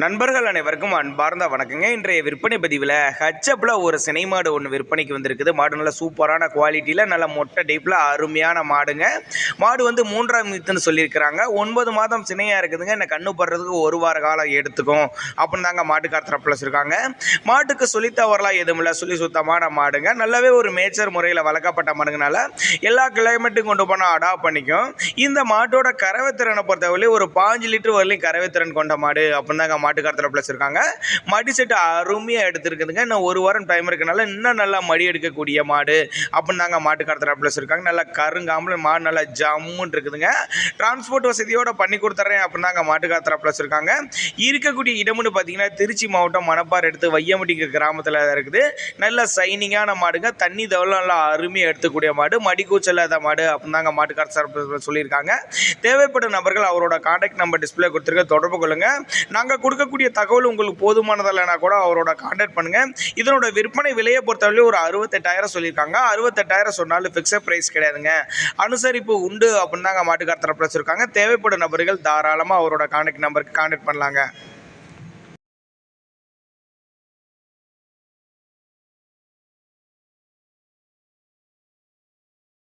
நண்பர்கள் அனைவருக்கும் அன்பார்ந்த வணக்கங்க. இன்றைய விற்பனை பதிவில் ஹச்சப்பில் ஒரு சினை மாடு ஒன்று விற்பனைக்கு வந்திருக்குது. மாடு நல்ல சூப்பரான குவாலிட்டியில் நல்ல மொட்டை டைப்பில் அருமையான மாடுங்க. மாடு வந்து மூன்றாம் மீத்துன்னு சொல்லியிருக்கிறாங்க. ஒன்பது மாதம் சினையாக இருக்குதுங்க. என்னை கண்ணு படுறதுக்கு ஒரு வார காலம் எடுத்துக்கும். அப்படின்னு தாங்க மாட்டுக்கார தரப்பில் சொல்லியிருக்காங்க மாட்டுக்கு சொல்லி தவறலாம் எதுவும் இல்லை. சொல்லி சுத்தமான மாடுங்க. நல்லாவே ஒரு மேய்ச்சர் முறையில் வளர்க்கப்பட்ட மாடுங்கனால எல்லா கிளைமேட்டும் கொண்டு போனால் அடாப்ட் பண்ணிக்கும். இந்த மாட்டோட கறவை திறனை பொறுத்தவரை ஒரு பாஞ்சு லிட்டர் வரலையும் கறவை திறன் கொண்ட மாடு. அப்படின்னு தாங்க மாட்டுக்கார ப்ளஸ் இருக்காங்க. மடி செட்டு அருமையாக எடுத்துருக்குதுங்க. இன்னும் ஒரு வாரம் டைம் இருக்கனால இன்னும் நல்லா மடி எடுக்கக்கூடிய மாடு அப்படின்னு தாங்க மாட்டுக்காரத்தில் ப்ளஸ் இருக்காங்க. நல்லா கருங்காமல் மாடு நல்லா ஜம்முன்னு இருக்குதுங்க. டிரான்ஸ்போர்ட் வசதியோடு பண்ணி கொடுத்துட்றேன் அப்படின்னு தாங்க மாட்டுக்காரத்தில் ப்ளஸ் இருக்காங்க. இருக்கக்கூடிய இடம்னு பார்த்தீங்கன்னா திருச்சி மாவட்டம் மணப்பாறை எடுத்து வையம்பட்டிங்க கிராமத்தில் இருக்குது. நல்ல சைனிங்கான மாடுங்க. தண்ணி தவளம் நல்லா அருமையாக எடுத்துக்கூடிய மாடு. மடி இல்லாத மாடு அப்படின்னு தாங்க மாட்டுக்கார சொல்லியிருக்காங்க. தேவைப்படும் நபர்கள் அவரோட கான்டாக்ட் நம்பர் டிஸ்பிளே கொடுத்துருக்க தொடர்பு கொள்ளுங்கள் நாங்கள் கொடுக்கக்கூடிய தகவல் உங்களுக்கு போதுமானது இல்லைனா கூட அவரோட காண்டாக்ட் பண்ணுங்கள் இதனோட விற்பனை விலையை பொறுத்தவரை ஒரு அறுபத்தெட்டாயிரம் சொல்லியிருக்காங்க. அறுபத்தெட்டாயிரம் சொன்னாலும் ஃபிக்ஸட் ப்ரைஸ் கிடையாதுங்க. அனுசரிப்பு உண்டு அப்படின்னு தாங்க மாட்டுக்கார தரப்பில் வச்சுருக்காங்க. தேவைப்படும் நபர்கள் தாராளமாக அவரோட காண்டாக்ட் நம்பருக்கு காண்டாக்ட் பண்ணலாங்க.